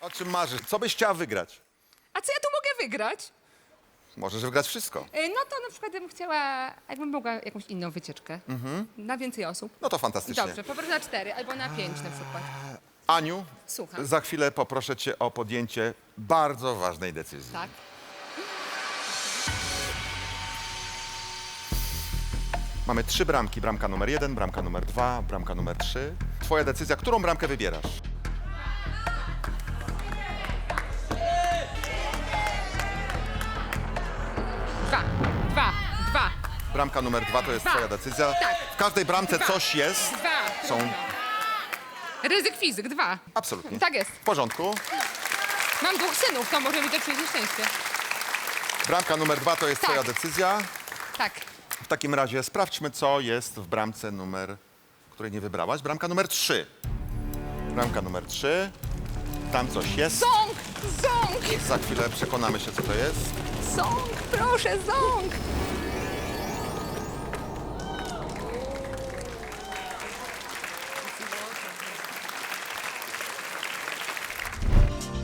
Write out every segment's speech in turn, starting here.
O czym marzysz? Co byś chciała wygrać? A co ja tu mogę wygrać? Możesz wygrać wszystko. Y, No to na przykład bym chciała, jakbym mogła jakąś inną wycieczkę. Na więcej osób. No to fantastycznie. Dobrze, poproszę na cztery albo na pięć na przykład. Aniu, Słucham. za chwilę poproszę cię o podjęcie bardzo ważnej decyzji. Tak. Mamy trzy bramki. Bramka numer jeden, bramka numer dwa, bramka numer trzy. Twoja decyzja, którą bramkę wybierasz? Bramka numer dwa to jest Dwa. twoja decyzja. Tak. W każdej bramce Dwa. coś jest. dwa. Są Ryzyk fizyk, dwa. absolutnie. Tak jest. W porządku. Mam dwóch synów, to może mi to przynieść szczęście. Bramka numer dwa to jest Tak. twoja decyzja. Tak. W takim razie sprawdźmy, co jest w bramce numer, której nie wybrałaś. Bramka numer trzy. Bramka numer trzy. Tam coś jest. Ząg! Ząg! Za chwilę przekonamy się, co to jest. Ząg! Proszę, ząg!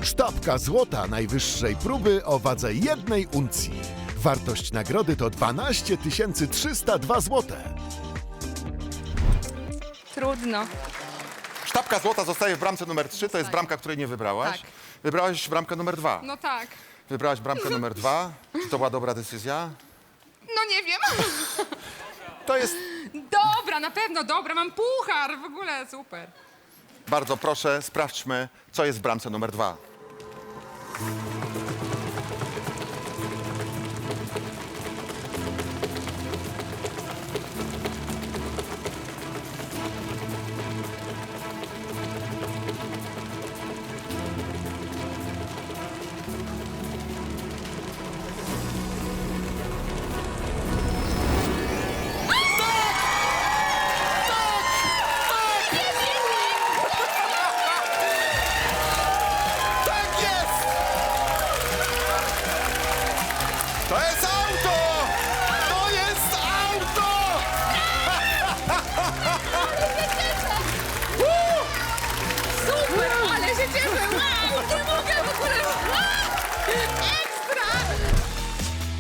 Sztabka złota najwyższej próby o wadze jednej uncji. Wartość nagrody to 12 302 złote. Trudno. Sztabka złota zostaje w bramce numer 3, to jest bramka, której nie wybrałaś. Tak. Wybrałaś bramkę numer 2. No tak. Wybrałaś bramkę numer 2. Czy to była dobra decyzja? No nie wiem. To jest, Dobra, na pewno dobra, mam puchar, w ogóle super. bardzo proszę, sprawdźmy, co jest w bramce numer 2. Tak To jest auto! To jest auto! Super, ale się cieszę, wow, nie mogę w ogóle. Ekstra!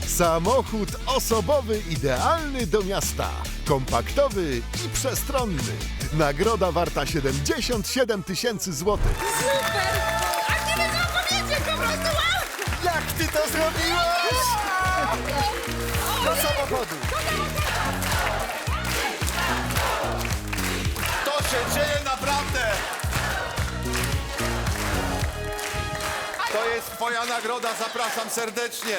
Samochód osobowy idealny do miasta. Kompaktowy i przestronny. Nagroda warta 77 tysięcy złotych. Super! A nie co powiedzieć, po prostu wow! Jak ty to zrobiłaś? Do samochodu. To się dzieje naprawdę! To jest twoja nagroda, zapraszam serdecznie.